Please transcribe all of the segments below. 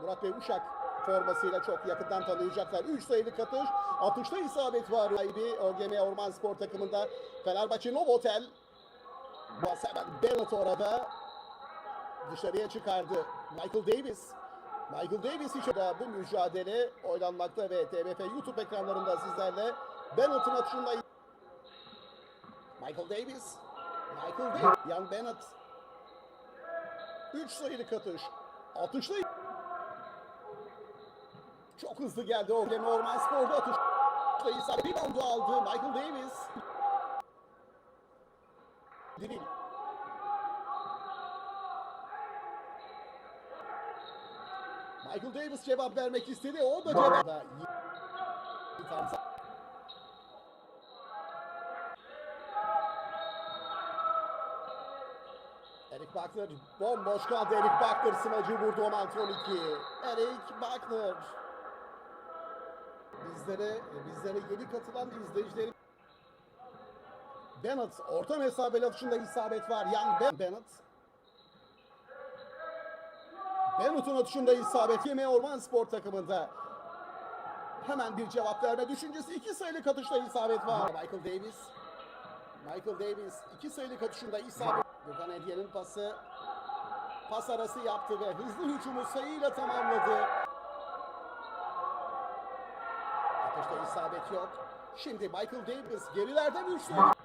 Murat Bey Uşak formasıyla çok yakından tanıyacaklar. 3 sayılı katış. Atışta isabet var. Sahibi OGM Orman Spor takımında Fenerbahçe Novotel. Bas hemen Bennett orada. Dışarıya çıkardı. Michael Davis. Michael Davis için de bu mücadele oynanmakta ve TBF YouTube ekranlarında sizlerle Bennett'ın atışında Michael Davis. Michael Davis. Young Bennett. 3 sayılı katış. Atışta çok hızlı geldi OGM Orman Spor'da atışta isabet. Reboundu aldı Michael Davis. Diril. Michael Davis cevap vermek istedi. O da cevap. Tam- Eric Buckner bomboş kaldı. Eric Buckner smacı vurdu 16-12. Eric Buckner. Bizlere, bizlere yeni katılan izleyicilerim Bennett orta mesafeli atışında isabet var. Ben- Bennett. Bennett'ın atışında isabet. Yeme Orman Spor takımında. Hemen bir cevap verme düşüncesi. iki sayılık atışta isabet var. Michael Davis. Michael Davis iki sayılık atışında isabet. Gökhan Hediye'nin pası. Pas arası yaptı ve hızlı hücumu sayıyla tamamladı. Atışta isabet yok. Şimdi Michael Davis gerilerden 3 sayılık.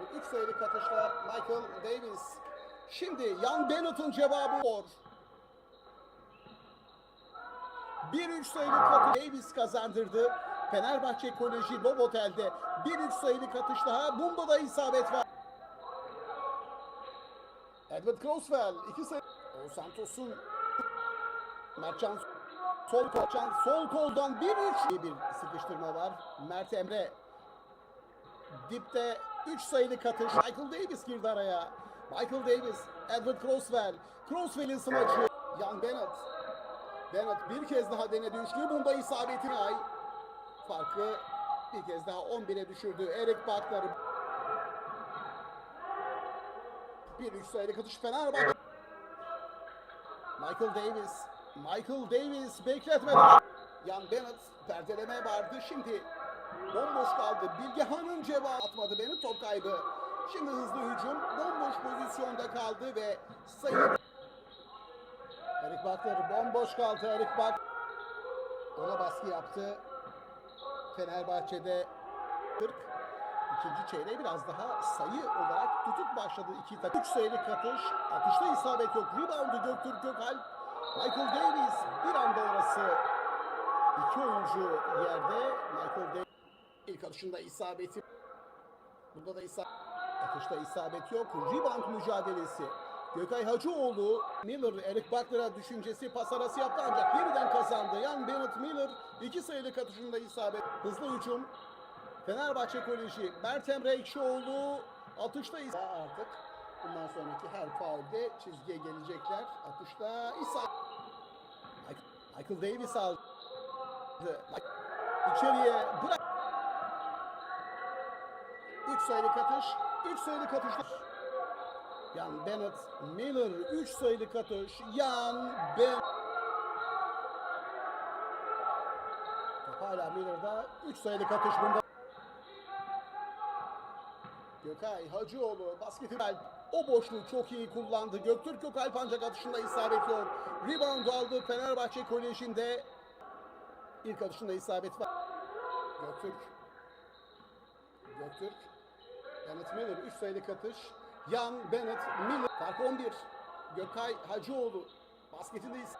Bu 3 sayılık atışla Michael Davis. Şimdi Young Bennett'ın cevabı var. 1-3 sayılık atış Davis kazandırdı. Fenerbahçe Koleji Novotel'de 1-3 sayılık atış daha. Bunda da isabet var. Edward Croswell 2 sayı. O Santos'un Mertcan sol koldan sol koldan 1-3 diye bir sıkıştırma var. Mert Emre dipte 3 sayılık atış. Michael Davis girdi araya. Michael Davis, Edward Croswell. Croswell'in smacı. Young Bennett. Bennett bir kez daha denedi üçlü. Bunda isabetini ay. Farkı bir kez daha 11'e düşürdü. Eric Buckner. Bir üç sayılık atış Fenerbahçe. Michael Davis. Michael Davis bekletmedi. Young Bennett perdeleme vardı. Şimdi bomboş kaldı. Bilgehan'ın cevabı atmadı beni top kaybı. Şimdi hızlı hücum bomboş pozisyonda kaldı ve sayı Eric Buckner bomboş kaldı. Eric Buck ona baskı yaptı. Fenerbahçe'de 40 ikinci çeyreğe biraz daha sayı olarak tutup başladı iki takım. 3 sayılık atış. Atışta isabet yok. Reboundu Göktürk Gökalp. Michael Davis bir anda orası. İki oyuncu yerde. Michael Davis ilk atışında isabeti. Bunda da isabet. Atışta isabet yok. Rebound mücadelesi. Gökay Hacıoğlu, Miller, Eric Butler'a düşüncesi pas arası yaptı ancak yeniden kazandı. Yan Bennett Miller iki sayılık atışında isabet. Hızlı hücum. Fenerbahçe Koleji, Mert Emre Ekşioğlu atışta is- artık bundan sonraki her faulde çizgiye gelecekler. Atışta isabet. Michael Davis aldı. İçeriye bırak. 3 sayılık atış. 3 sayılık atışlar. Yan Bennett Miller 3 sayılık atış. Yan Ben Top hala Miller'da 3 sayılık atış bunda. Gökay Hacıoğlu basketi o boşluğu çok iyi kullandı. Göktürk Gökalp ancak atışında isabet yok. Rebound aldı Fenerbahçe Koleji'nde. İlk atışında isabet var. Göktürk. Göktürk. Bennett Miller 3 sayılık atış. Yan Bennett Miller. Fark 11. Gökay Hacıoğlu. Basketindeyiz.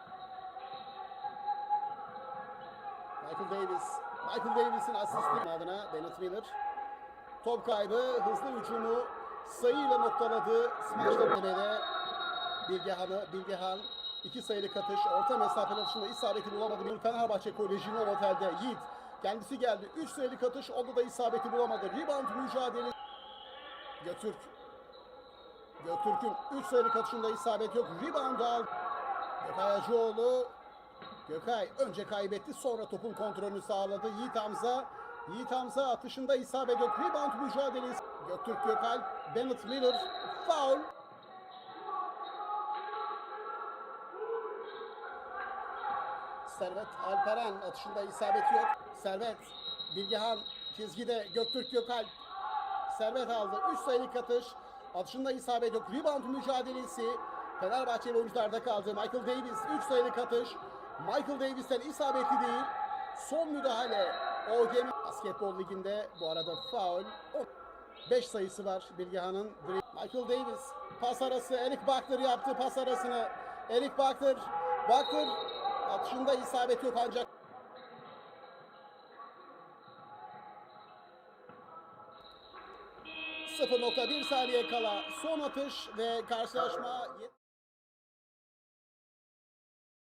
Michael Davis. Michael Davis'in asisti adına Bennett Miller. Top kaybı, hızlı hücumu sayıyla noktaladı. Smaçla denede Bilgehan'ı, Bilgehan iki sayılık atış, orta mesafeli atışında isabeti bulamadı. Fenerbahçe Koleji Novotel'de Yiğit kendisi geldi. Üç sayılık atış, onda da isabeti bulamadı. Rebound mücadele. Götürk. Götürk'ün 3 sayılık atışında isabet yok. Rebound aldı. Gökay Hacıoğlu. Gökay önce kaybetti sonra topun kontrolünü sağladı. Yiğit Hamza. Yiğit Hamza atışında isabet yok. Rebound mücadelesi. Göktürk Gökalp. Bennett Miller. Foul. Servet Alperen atışında isabeti yok. Servet Bilgehan çizgide Göktürk Gökalp. Servet aldı. 3 sayılık atış. Atışında isabet yok. Rebound mücadelesi. Fenerbahçeli oyuncularda kaldı. Michael Davis 3 sayılık atış. Michael Davis'ten isabetli değil. Son müdahale. OGM Basketbol Ligi'nde bu arada faul. 5 sayısı var Bilgehan'ın. Michael Davis pas arası. Eric Butler yaptı pas arasını. Eric Butler. Butler atışında isabet yok ancak ...0.1 saniye kala son atış ve karşılaşma...